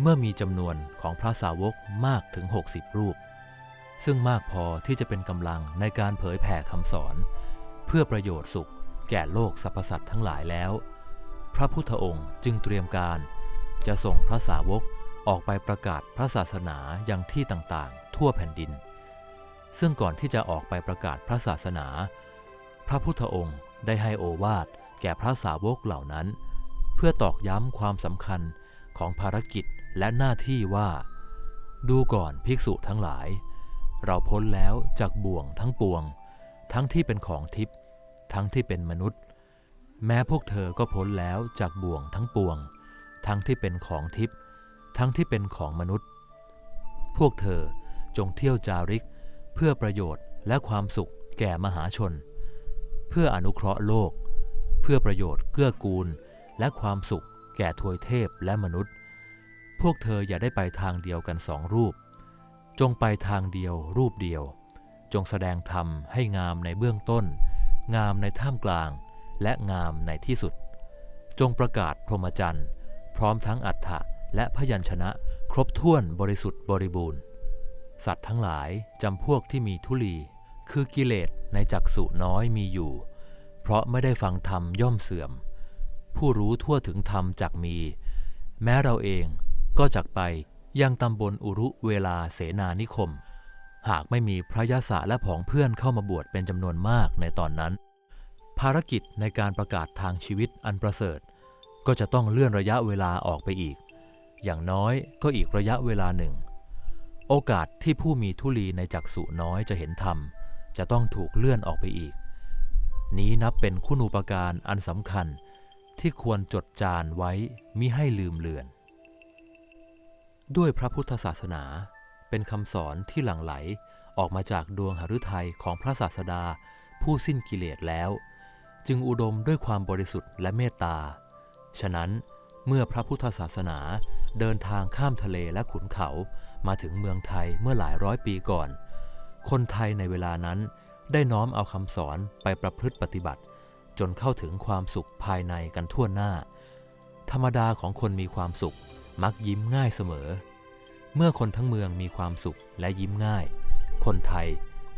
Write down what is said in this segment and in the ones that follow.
เมื่อมีจำนวนของพระสาวกมากถึง 60 รูป ซึ่งมากพอที่จะเป็นกำลังในการเผยแผ่คำสอน เพื่อประโยชน์สุข แก่โลกสรรพสัตว์ทั้งหลายแล้ว พระพุทธองค์จึงเตรียมการ จะส่งพระสาวกออกไปประกาศพระศาสนายังที่ต่างๆ ทั่วแผ่นดิน ซึ่งก่อนที่จะออกไปประกาศพระศาสนา พระพุทธองค์ได้ให้โอวาทแก่พระสาวกเหล่านั้น เพื่อตอกย้ำความสำคัญของภารกิจ และหน้าที่ว่า ดูก่อนภิกษุทั้งหลาย เราพ้นแล้วจากบ่วงทั้งปวง ทั้งที่เป็นของทิพย์ทั้งที่เป็นมนุษย์ แม้พวกเธอก็พ้นแล้วจากบ่วงทั้งปวง ทั้งที่เป็นของทิพย์ทั้งที่เป็นของมนุษย์ พวกเธอจงเที่ยวจาริก เพื่อประโยชน์และความสุขแก่มหาชน เพื่ออนุเคราะห์โลก เพื่อประโยชน์เกื้อกูลและความสุขแก่ทวยเทพและมนุษย์ พวกเธออย่าได้ไปทางเดียวกันสองรูป จงไปทางเดียวรูปเดียว จงแสดงธรรมให้งามในเบื้องต้น งามในท่ามกลาง และงามในที่สุด จงประกาศพรหมจรรย์ พร้อมทั้งอัฏฐะและพยัญชนะครบถ้วนบริสุทธิ์บริบูรณ์ สัตว์ทั้งหลายจำพวกที่มีทุลี คือกิเลสในจักสุน้อยมีอยู่ เพราะไม่ได้ฟังธรรมย่อมเสื่อม ผู้รู้ทั่วถึงธรรมจักมี แม้เราเอง ก็จักไปยังตำบลอุรุเวลาเสนานิคม หากไม่มีพระยาศะและผองเพื่อนเข้ามาบวชเป็นจำนวนมากในตอนนั้น ภารกิจในการประกาศทางชีวิตอันประเสริฐ ก็จะต้องเลื่อนระยะเวลาออกไปอีก อย่างน้อยก็อีกระยะเวลาหนึ่ง โอกาสที่ผู้มีทุลีในจักษุน้อยจะเห็นธรรม จะต้องถูกเลื่อนออกไปอีก นี้นับเป็นคุณูปการอันสำคัญที่ควรจดจานไว้มิให้ลืมเลือน ด้วยพระพุทธศาสนา เป็นคำสอนที่หลั่งไหลออกมาจากดวงหฤทัยของพระศาสดา ผู้สิ้นกิเลสแล้ว จึงอุดมด้วยความบริสุทธิ์และเมตตา ฉะนั้นเมื่อพระพุทธศาสนาเดินทางข้ามทะเลและขุนเขามาถึงเมืองไทยเมื่อหลายร้อยปีก่อน คนไทยในเวลานั้นได้น้อมเอาคำสอนไปประพฤติปฏิบัติ จนเข้าถึงความสุขภายในกันทั่วหน้า ธรรมดาของคนมีความสุข มักยิ้มง่ายเสมอ เมื่อคนทั้งเมืองมีความสุขและยิ้มง่าย คนไทย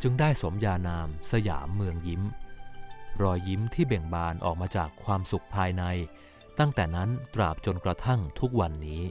จึงได้สมญานามสยามเมืองยิ้ม รอยยิ้มที่เบ่งบานออกมาจากความสุขภายใน ตั้งแต่นั้นตราบจนกระทั่งทุกวันนี้